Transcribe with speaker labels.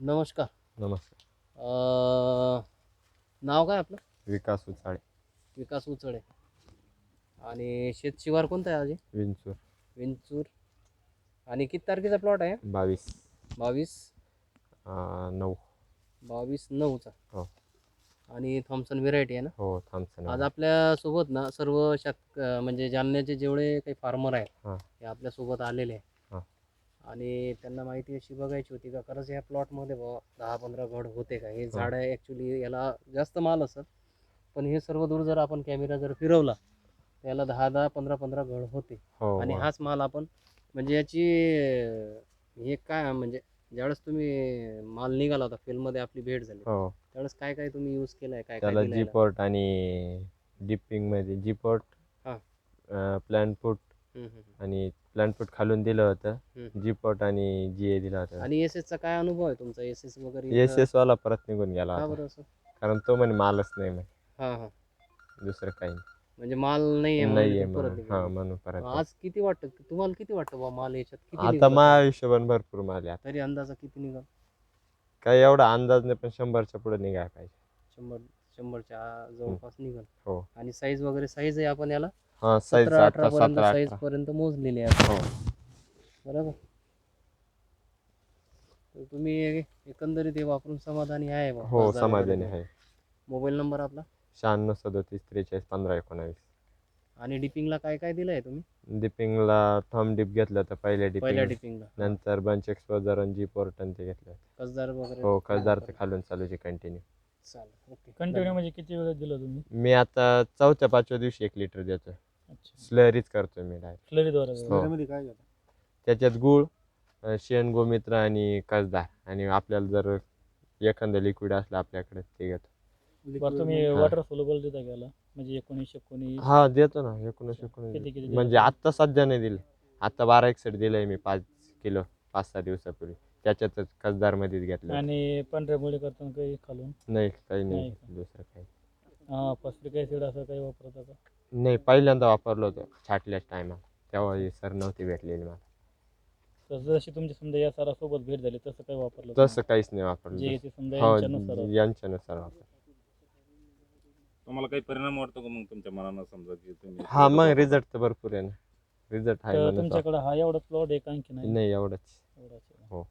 Speaker 1: नमस्कार.
Speaker 2: नमस्कार.
Speaker 1: अं, नाव काय आपलं?
Speaker 2: विकास उचाळे.
Speaker 1: विकास उचळे. आणि शेत शिवार कोणतं आहे आजी?
Speaker 2: विंचूर.
Speaker 1: विंचूर. आणि किती तारखेचा प्लॉट आहे?
Speaker 2: बावीस.
Speaker 1: बावीस.
Speaker 2: अं, नऊ.
Speaker 1: बावीस नऊचा.
Speaker 2: हो.
Speaker 1: आणि थॉम्सन व्हेरायटी आहे ना?
Speaker 2: हो थांबसन
Speaker 1: आज आपल्यासोबत ना सर्व शेत अं, म्हणजे जालन्याचे जेवढे काही फार्मर आहेत
Speaker 2: हां.
Speaker 1: ते आपल्यासोबत आलेले. आहे. आणि त्यांना माहिती अशी बघायची होती का खरंच या प्लॉटमध्ये बुवा दहा पंधरा घड होते का हे झाड ॲक्च्युली याला जास्त माल असत पण हे सर्व दूर जर आपण कॅमेरा जर फिरवला त्याला दहा दहा पंधरा पंधरा घड होते
Speaker 2: हो
Speaker 1: आणि
Speaker 2: हो.
Speaker 1: हाच माल आपण म्हणजे याची हे काय म्हणजे ज्यावेळेस तुम्ही माल निघाला होता फिल्ममध्ये आपली भेट झाली
Speaker 2: हो
Speaker 1: त्यावेळेस काय काय तुम्ही यूज केलाय काय काय
Speaker 2: त्याला
Speaker 1: दिलंय
Speaker 2: जी
Speaker 1: याला?
Speaker 2: पोर्ट आणि डिपिंगमध्ये जी पोर्ट
Speaker 1: हां.
Speaker 2: प्लॅन फूट. आणि प्लॅन फूट खालून दिलं होतं. जी पोर्ट आणि जी ए दिलं होतं.
Speaker 1: आणि एस चा काय अनुभव आहे तुमचा? एस एस वगैरे
Speaker 2: एस एस वाला परत निघून गेला
Speaker 1: का
Speaker 2: होता.
Speaker 1: बरं असं?
Speaker 2: कारण तो म्हणे मालच नाही म्हणे.
Speaker 1: हा हा.
Speaker 2: दुसरं काही नाही.
Speaker 1: म्हणजे माल नाहीये म्हणून
Speaker 2: नाहीये
Speaker 1: ते परत
Speaker 2: म्हणून.
Speaker 1: निघाले.
Speaker 2: हा म्हणून परत
Speaker 1: आज किती वाटतं? तुम्हाला किती वाटतं बा माल याच्यात? किती
Speaker 2: आता
Speaker 1: निघाला?
Speaker 2: माझ्या हिशोबाने भरपूर माल आहे आता.
Speaker 1: तरी अंदाजा किती निघाल?
Speaker 2: काही एवढा अंदाज नाही पण शंभरच्या पुढे निघाय पाहिजे.
Speaker 1: शंभर शंभरच्या जवळपास निघाल.
Speaker 2: हो.
Speaker 1: आणि साईज वगैरे साईज आहे आपण याला?
Speaker 2: हा साईज
Speaker 1: सतरा अठरा
Speaker 2: आता
Speaker 1: पर्यंत
Speaker 2: सतरा
Speaker 1: साईज
Speaker 2: अठरा.
Speaker 1: पर्यंत मोजलेली आहे.
Speaker 2: हो.
Speaker 1: बरोबर? तर तुम्ही एकंदरीत हे वापरून समाधानी आहे बा.
Speaker 2: हो समाधानी. आहे.
Speaker 1: मोबाईल नंबर आपला?
Speaker 2: शहाण्णव सदोतीस त्रेचाळीस पंधरा एकोणावीस.
Speaker 1: आणि डिपिंगला काय काय दिलंय तुम्ही?
Speaker 2: डिपिंगला थम डिप घेतलं होतं पहिल्या
Speaker 1: पहिल्या
Speaker 2: डिपिंग
Speaker 1: डिपिंगला.
Speaker 2: नंतर बंच एक्सपोजर आणि जी पोर्टन ते घेतलं होतं.
Speaker 1: कसदार वगैरे?
Speaker 2: हो कसदारचं खालून चालूचे कंटिन्यू
Speaker 1: चालेल ओके.
Speaker 3: कंटिन्यू म्हणजे किती वेळ दिलं तुम्ही?
Speaker 2: मी आता चौथ्या पाचव्या दिवशी एक लिटर देतो स्लरीच करतो मी डायरेक्ट
Speaker 3: स्लरीद्वारे
Speaker 2: हो. त्याच्यात गुळ अं, शेण गोमित्र आणि कसदार. आणि आपल्याला जर एखादं लिक्विड असलं आपल्याकडे ते घेतो.
Speaker 3: बरं तुम्ही
Speaker 2: हा.
Speaker 3: वॉटर सोलबल देता गेला म्हणजे एकोणीस एकोणीस.
Speaker 2: हा देतो ना. एकोणीस एकोणीस.
Speaker 3: किती
Speaker 2: म्हणजे आत्ता सध्या नाही दिलं. आत्ता बारा एक सेट दिलंय मी पाच किलो पाच सहा दिवसापूर्वी. त्याच्यातच कसदार मध्येच घेतलं.
Speaker 3: आणि पांढऱ्या मुळे करताना काही खालून?
Speaker 2: नाही काही नाही.
Speaker 3: नाही का?
Speaker 2: दुसरं काही.
Speaker 3: हा फॉस्फरिक ऍसिड असं काही वापरता का?
Speaker 2: नाही पहिल्यांदा वापरलं होतं छाटल्याच टायमाला तेव्हा ही सर नव्हती भेटलेली मला.
Speaker 3: तसं जशी तुमची समजा या सरासोबत भेट झाली तसं काही वापरलं
Speaker 2: तसं काहीच नाही? वापरलं.
Speaker 3: जे येते समजा
Speaker 2: हो यांच्यानुसार वापर
Speaker 4: तुम्हाला काही परिणाम वाटतो का मग तुमच्या मनानं समजा की तुम्ही
Speaker 2: हा मग रिझल्ट तर भरपूर आहे ना. रिझल्ट आहे
Speaker 3: तर
Speaker 2: म्हणून
Speaker 3: तुमच्याकडे हा एवढा प्लॉट एक आणखी नाही
Speaker 2: नाही एवढंच.
Speaker 3: एवढाच आहे.
Speaker 2: हो.